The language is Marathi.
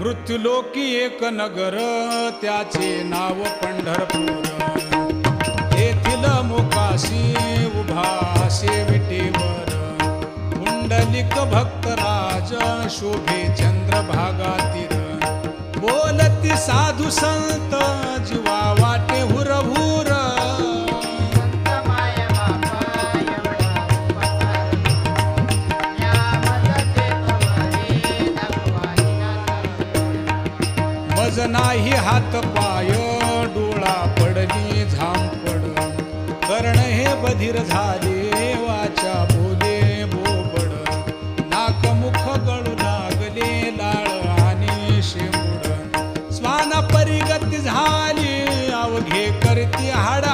मृत्युलोकी एक नगर त्याचे नाव पंढरपूर. येथील मुकाशी उभा शेवटीवर कुंडलिक भक्तराज शोभे चंद्रभागातील बोलती साधू संत गरज नाही हात पाय डोळा पडली झांपड कर्ण हे बधीर झाले वाचा बोले बोबड. नाक मुख गळू लागले लाळ आणि शेंबुड. स्वान परिगती झाली अवघे करती हाड